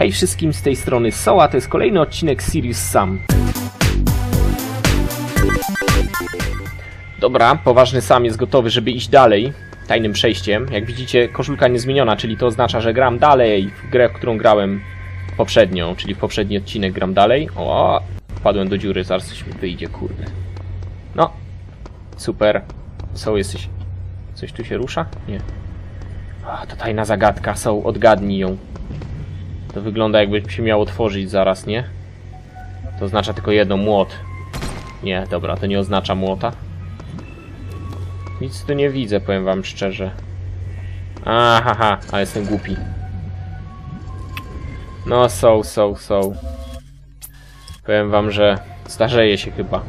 Hej wszystkim z tej strony Soła, to jest kolejny odcinek Sirius Sam. Dobra, poważny Sam jest gotowy, żeby iść dalej tajnym przejściem. Jak widzicie, koszulka niezmieniona, czyli to oznacza, że gram dalej w grę, w którą grałem poprzednią, czyli w poprzedni odcinek gram dalej. O, wpadłem do dziury, zaraz coś mi wyjdzie, kurde. No, super. Są, jesteś... Coś tu się rusza? Nie. A, to tajna zagadka, są, odgadnij ją. To wygląda jakby się miał otworzyć zaraz, nie? To oznacza tylko jedno, młot. Nie, dobra, to nie oznacza młota. Nic tu nie widzę, powiem wam szczerze. Ahaha, ale jestem głupi. No, są, są, są. Powiem wam, że starzeje się chyba.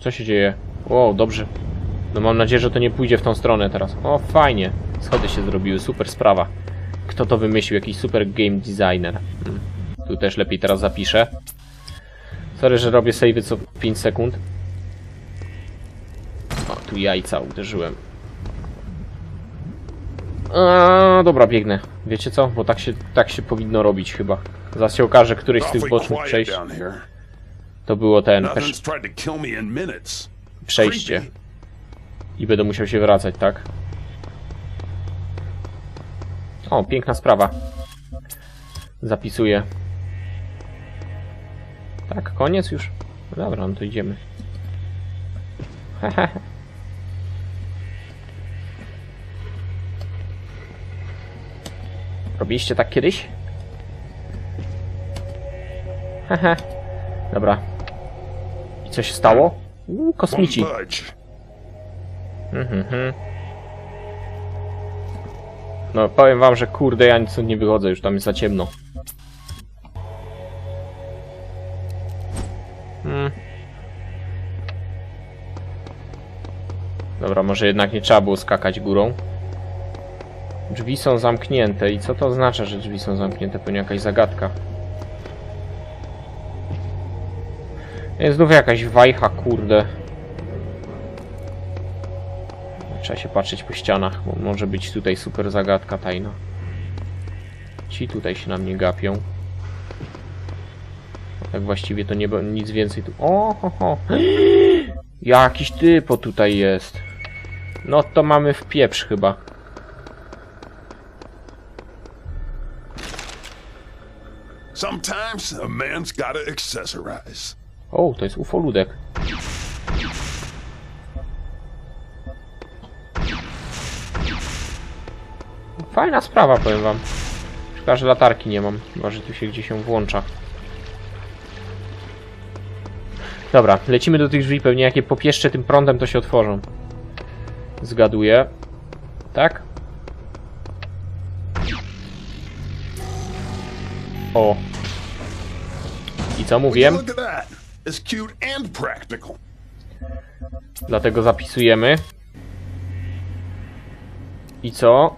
Co się dzieje? Wow, dobrze. No mam nadzieję, że to nie pójdzie w tą stronę teraz. O, fajnie. Schody się zrobiły, super sprawa. Kto to wymyślił? Jakiś super game designer. Hmm. Tu też lepiej teraz zapiszę. Sorry, że robię savey co 5 sekund. O, tu jajca uderzyłem. A, dobra, biegnę. Wiecie co? Bo tak się, tak się powinno robić chyba. Zaraz się okaże, któryś z tych bocznych przejść to było ten przejście. I będę musiał się wracać, tak? O, piękna sprawa. Zapisuję. Tak, koniec już? No dobra, no to idziemy. Robiliście tak kiedyś? Hehe. Dobra. I co się stało? Uuu, kosmici. Mhm. No, powiem wam, że kurde, ja nic nie wychodzę, już tam jest za ciemno. Hmm. Dobra, może jednak nie trzeba było skakać górą. Drzwi są zamknięte i co to oznacza, że drzwi są zamknięte? Pewnie jakaś zagadka. Jest znów jakaś wajcha, kurde. Trzeba się patrzeć po ścianach, bo może być tutaj super zagadka tajna. Ci tutaj się na mnie gapią. Tak właściwie to nie nic więcej tu... O, ho, ho. Jakiś typo tutaj jest. No to mamy w pieprz chyba. Sometimes a man's gotta accessorize. O, to jest ufoludek. Fajna sprawa, powiem wam. Szkoda, że latarki nie mam, chyba że tu się gdzieś się włącza. Dobra, lecimy do tych drzwi, pewnie jak je popieszczę tym prądem, to się otworzą. Zgaduję. Tak? O. I co mówiłem? Dlatego zapisujemy. I co?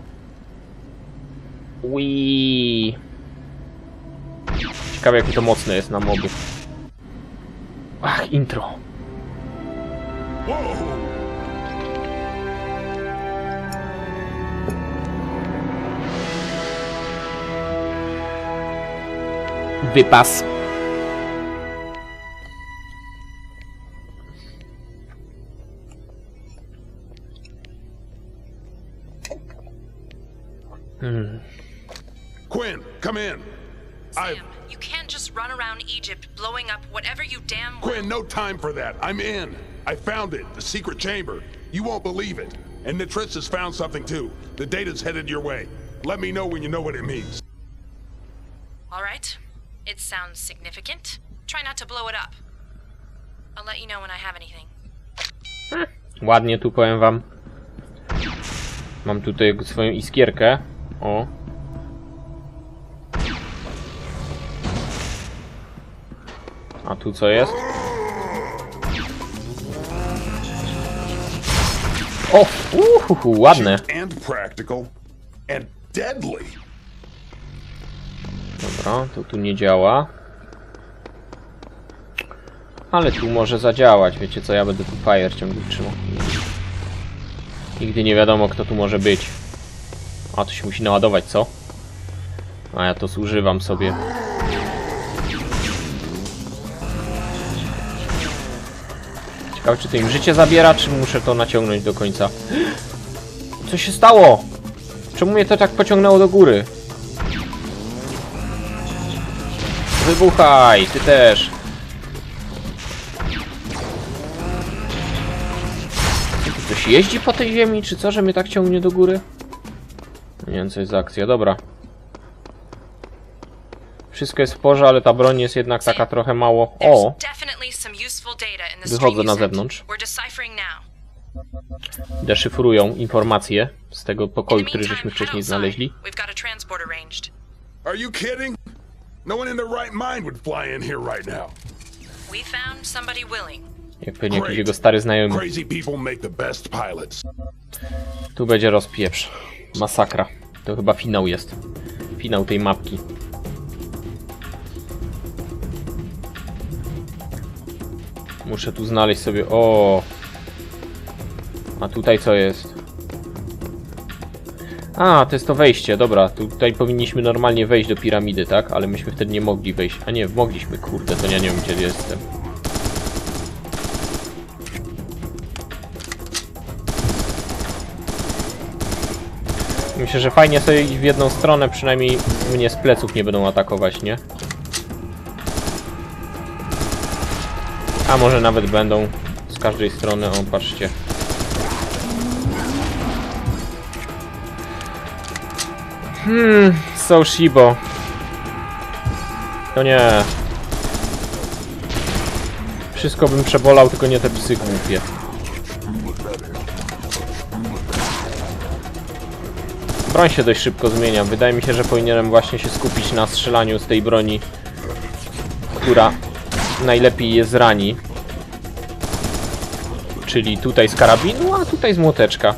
Wii. Ciekawe jakie to mocne jest na moby. Ach, intro. Wypas. I Sam, you can't just run around Egypt blowing up whatever you damn well. Quinn, no time for that. I'm in. I found it, the secret chamber. You won't believe it. And Nitris has found something too. The data's headed your way. Let me know when you know what it means. All right. It sounds significant. Try not to blow it up. I'll let you know when I have anything. Ładnie tu powiem wam. Mam tutaj swoją iskierkę. O. A tu co jest? O! Uhuhu, ładne. Dobra, to tu nie działa. Ale tu może zadziałać. Wiecie co, ja będę tu fire ciągle trzymał. Nigdy nie wiadomo, kto tu może być. A, to się musi naładować, co? A ja to zużywam sobie. Ciekawe, czy to im życie zabiera, czy muszę to naciągnąć do końca. Co się stało? Czemu mnie to tak pociągnęło do góry? Wybuchaj, ty też. Ktoś jeździ po tej ziemi, czy co, że mnie tak ciągnie do góry? Nie wiem, co jest za akcja, dobra. Wszystko jest w porze, ale ta broń jest jednak taka trochę mało... O! Wychodzę na zewnątrz. Deszyfrują informacje z tego pokoju, który żeśmy wcześniej znaleźli. Are you kidding? No one in their right mind would fly in here right now. We found somebody willing. Jak pewnie jakiś jego stary znajomy. Crazy people make the best pilots. Tu będzie rozpieprz. Masakra. To chyba finał jest. Finał tej mapki. Muszę tu znaleźć sobie... O. A tutaj co jest? A, to jest to wejście, dobra. Tutaj powinniśmy normalnie wejść do piramidy, tak? Ale myśmy wtedy nie mogli wejść. A nie, mogliśmy, kurde, to ja nie wiem gdzie jestem. Myślę, że fajnie sobie iść w jedną stronę, przynajmniej mnie z pleców nie będą atakować, nie? A może nawet będą z każdej strony, o patrzcie. Hmm, so Shibo. To nie. Wszystko bym przebolał, tylko nie te psy głupie. Broń się dość szybko zmienia. Wydaje mi się, że powinienem właśnie się skupić na strzelaniu z tej broni, która najlepiej je zrani. Czyli tutaj z karabinu, a tutaj z młoteczka.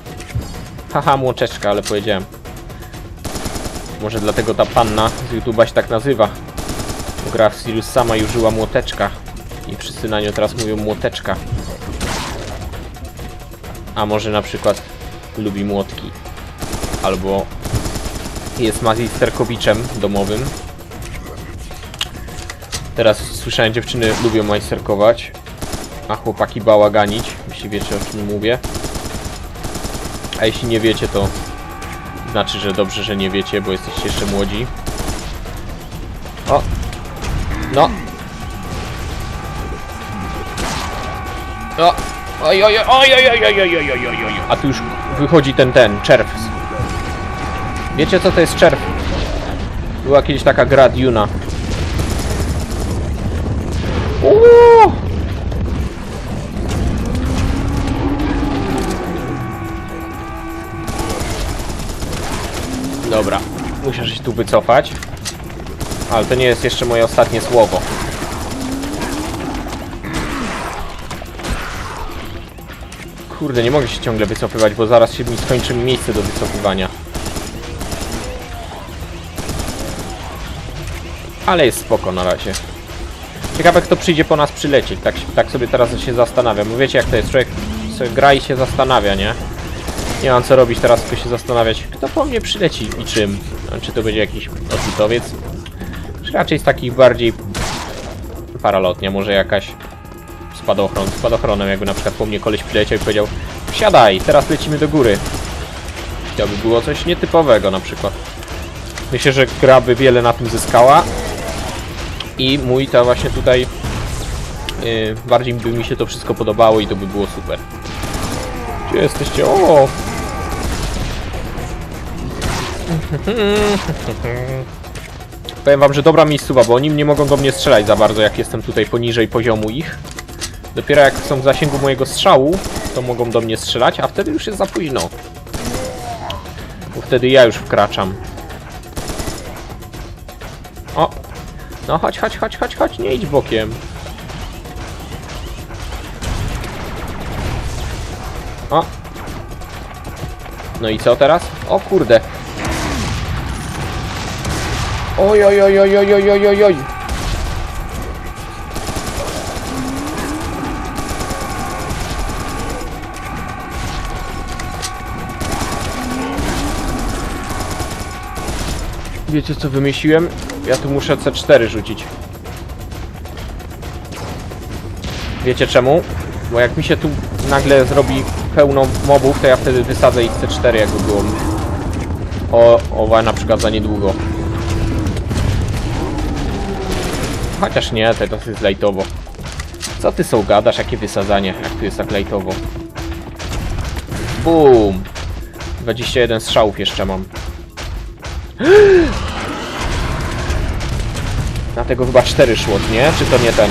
Haha, młoteczka, ale powiedziałem. Może dlatego ta panna z YouTube'a się tak nazywa. Gra w Sirius sama i użyła młoteczka. I wszyscy na nią teraz mówią młoteczka. A może na przykład lubi młotki albo jest majsterkowiczem domowym. Teraz słyszałem, dziewczyny lubią majsterkować, a chłopaki bałaganić, jeśli wiecie o czym mówię. A jeśli nie wiecie, to znaczy, że dobrze, że nie wiecie, bo jesteście jeszcze młodzi. O! No! O! Oj, oj, oj, oj, oj, oj, oj, oj, oj, oj, oj, oj. A tu już wychodzi ten, ten, czerw. Wiecie co to jest czerw? Była kiedyś taka gra Duna. Muszę się tu wycofać. Ale to nie jest jeszcze moje ostatnie słowo. Kurde, nie mogę się ciągle wycofywać, bo zaraz się mi skończy miejsce do wycofywania. Ale jest spoko na razie. Ciekawe kto przyjdzie po nas przylecieć, tak, tak sobie teraz się zastanawiam. Wiecie jak to jest, człowiek sobie gra i się zastanawia, nie? Nie mam co robić teraz, tylko się zastanawiać, kto po mnie przyleci i czym. Czy to będzie jakiś odrzutowiec? Czy raczej z takich bardziej paralotnia, może jakaś spadochron, spadochronem, jakby na przykład po mnie koleś przyleciał i powiedział Wsiadaj, teraz lecimy do góry. To by było coś nietypowego na przykład. Myślę, że gra by wiele na tym zyskała. I mój to właśnie tutaj yy, bardziej by mi się to wszystko podobało i to by było super. Gdzie jesteście? O! Powiem wam, że dobra miejscowa, bo oni nie mogą do mnie strzelać za bardzo, jak jestem tutaj poniżej poziomu ich. Dopiero jak są w zasięgu mojego strzału, to mogą do mnie strzelać, a wtedy już jest za późno. Bo wtedy ja już wkraczam. O! No chodź, chodź, chodź, chodź, chodź, nie idź bokiem. O! No i co teraz? O kurde. Oj, oj, oj, oj, oj, oj, oj, oj. Wiecie co wymyśliłem? Ja tu muszę C4 rzucić. Wiecie czemu? Bo jak mi się tu nagle zrobi pełno mobów, to ja wtedy wysadzę ich C4 jak było. O, o, na przykład za niedługo. Chociaż nie, to jest lajtowo. Co ty są gadasz? Jakie wysadzanie? Jak tu jest tak lajtowo? Bum! 21 strzałów jeszcze mam. Na tego chyba 4 szło, nie? Czy to nie ten?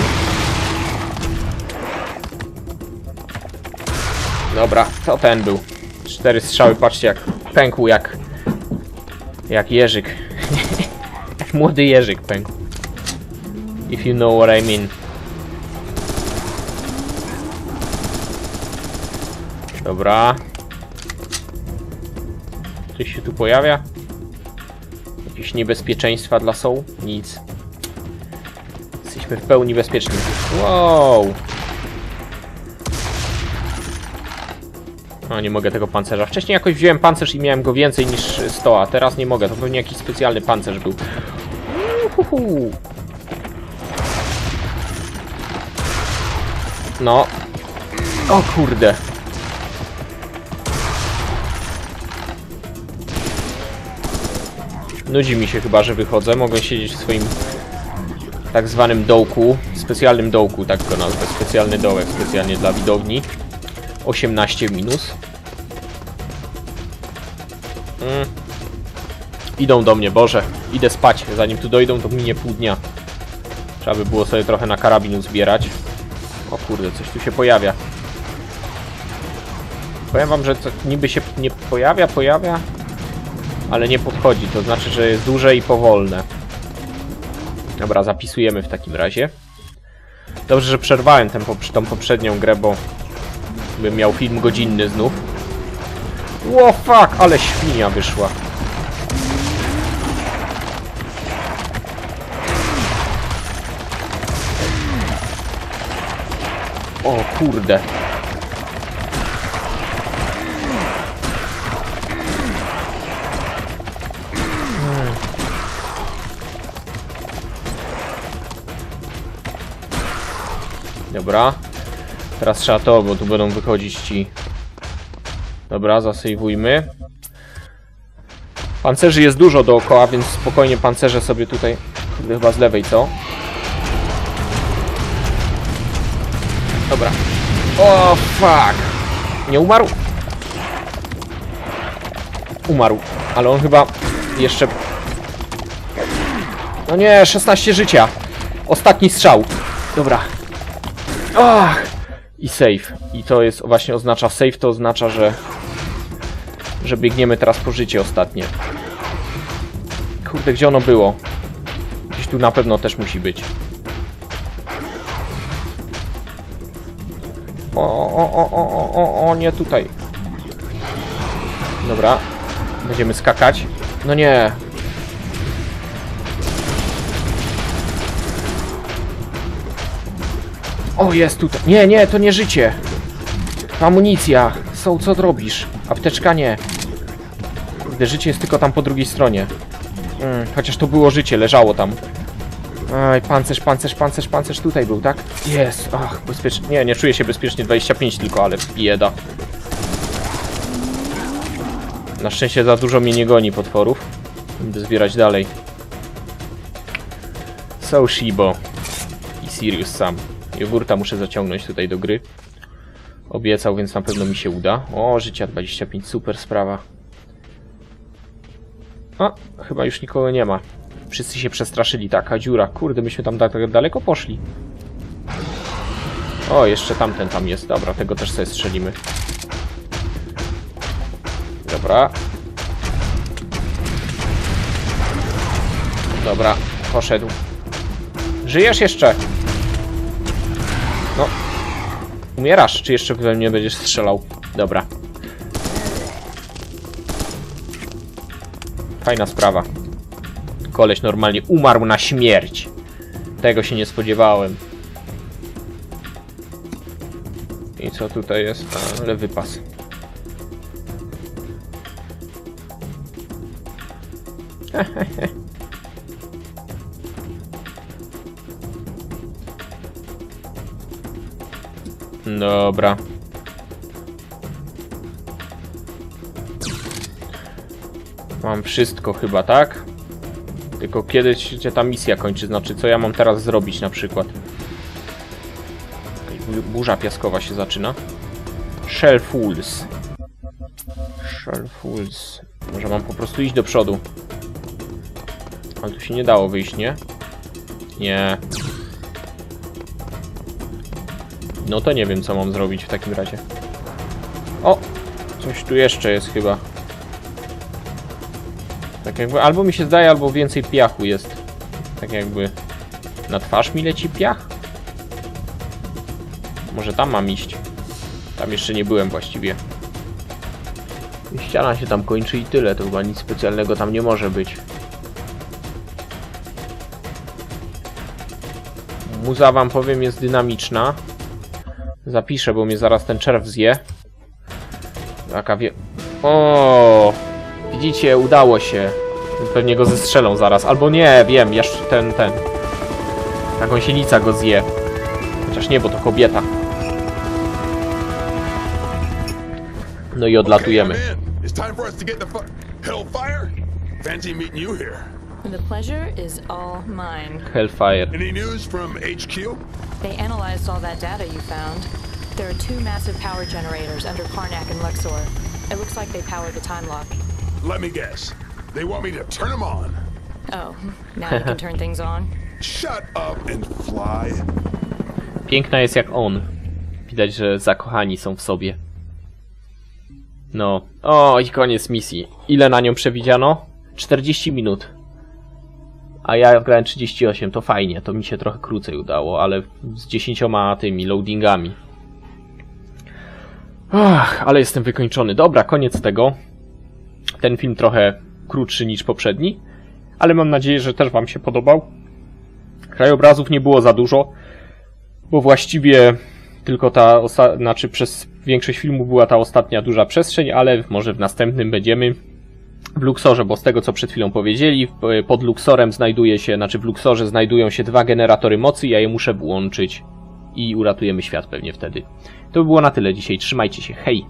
Dobra, to ten był. Cztery strzały, patrzcie jak pękł jak... Jak jeżyk. jak młody jeżyk pękł. If you know what I mean. Dobra. Coś się tu pojawia? Jakieś niebezpieczeństwa dla są? Nic. Jesteśmy w pełni bezpieczni. Wow! No nie mogę tego pancerza. Wcześniej jakoś wziąłem pancerz i miałem go więcej niż 100, a teraz nie mogę. To pewnie jakiś specjalny pancerz był. Uhuhu. No. O kurde. Nudzi mi się chyba, że wychodzę. Mogę siedzieć w swoim tak zwanym dołku. Specjalnym dołku, tak go nazwę. Specjalny dołek, specjalnie dla widowni. 18 minus. Mm. Idą do mnie, Boże. Idę spać. Zanim tu dojdą, to minie pół dnia. Trzeba by było sobie trochę na karabin uzbierać. O kurde, coś tu się pojawia. Powiem wam, że to niby się nie pojawia, pojawia, ale nie podchodzi. To znaczy, że jest duże i powolne. Dobra, zapisujemy w takim razie. Dobrze, że przerwałem tę, tą poprzednią grę, bo bym miał film godzinny znów. Ło fuck, ale świnia wyszła. O kurde. Dobra. Teraz trzeba to, bo tu będą wychodzić ci. Dobra, zasejwujmy. Pancerzy jest dużo dookoła, więc spokojnie pancerze sobie tutaj. Chyba z lewej, co? Dobra. O, fuck. Nie umarł? Umarł. Ale on chyba jeszcze... No nie, 16 życia. Ostatni strzał. Dobra. Ach. I save. I to jest właśnie oznacza save, to oznacza, że że biegniemy teraz po życie ostatnie. Kurde, gdzie ono było? Gdzieś tu na pewno też musi być. O, o, o, o, o, o, nie tutaj. Dobra. Będziemy skakać. No nie. O, jest tutaj. Nie, nie, to nie życie. To amunicja. Są, co robisz? Apteczka nie. Kurde, życie jest tylko tam po drugiej stronie. Mm, chociaż to było życie, leżało tam. Aj, pancerz, pancerz, pancerz, pancerz tutaj był, tak? Jest, ach, bezpiecznie. Nie, nie czuję się bezpiecznie, 25 tylko, ale bieda. Na szczęście za dużo mnie nie goni potworów. Będę zbierać dalej. So Shibo. I Sirius sam. Jogurta muszę zaciągnąć tutaj do gry. Obiecał, więc na pewno mi się uda. O, życia 25, super sprawa. A, chyba już nikogo nie ma. Wszyscy się przestraszyli, taka dziura. Kurde, myśmy tam tak daleko poszli. O, jeszcze tamten tam jest. Dobra, tego też sobie strzelimy. Dobra. Dobra, poszedł. Żyjesz jeszcze? No. Umierasz, czy jeszcze we mnie będziesz strzelał? Dobra. Fajna sprawa. Koleś normalnie umarł na śmierć. Tego się nie spodziewałem. I co tutaj jest? A, lewy pas. Dobra. Mam wszystko chyba, tak? Tylko kiedy się ta misja kończy? Znaczy, co ja mam teraz zrobić na przykład? Burza piaskowa się zaczyna. Shell Fools. Shell Fools. Może mam po prostu iść do przodu. Ale tu się nie dało wyjść, nie? Nie. No to nie wiem, co mam zrobić w takim razie. O! Coś tu jeszcze jest chyba. Tak jakby, albo mi się zdaje, albo więcej piachu jest. Tak jakby na twarz mi leci piach? Może tam mam iść. Tam jeszcze nie byłem właściwie. Ściana się tam kończy i tyle, to chyba nic specjalnego tam nie może być. Muza wam powiem jest dynamiczna. Zapiszę, bo mnie zaraz ten czerw zje. Jaka wie... O, Widzicie, udało się. Pewnie go zestrzelą zaraz. Albo nie, wiem, jeszcze ten, ten. Ta gąsienica go zje. Chociaż nie, bo to kobieta. No i odlatujemy. The pleasure is all mine. Hellfire. Any news from HQ? They analyzed all that data you found. There are two massive power generators under Karnak and Luxor. It looks like they power the time lock. Let me guess. They want me to turn them on. Oh, now you can turn things on. Shut up and fly. Piękna jest jak on. Widać, że zakochani są w sobie. No. O, i koniec misji. Ile na nią przewidziano? 40 minut. A ja grałem 38, to fajnie, to mi się trochę krócej udało, ale z 10 tymi loadingami. Ach, ale jestem wykończony. Dobra, koniec tego. Ten film trochę krótszy niż poprzedni, ale mam nadzieję, że też Wam się podobał. Krajobrazów nie było za dużo bo właściwie tylko ta, znaczy przez większość filmu była ta ostatnia duża przestrzeń, ale może w następnym będziemy w Luxorze, bo z tego co przed chwilą powiedzieli, w- pod Luxorem znajduje się, znaczy w Luxorze znajdują się dwa generatory mocy, ja je muszę włączyć i uratujemy świat pewnie wtedy. To by było na tyle dzisiaj, trzymajcie się, hej!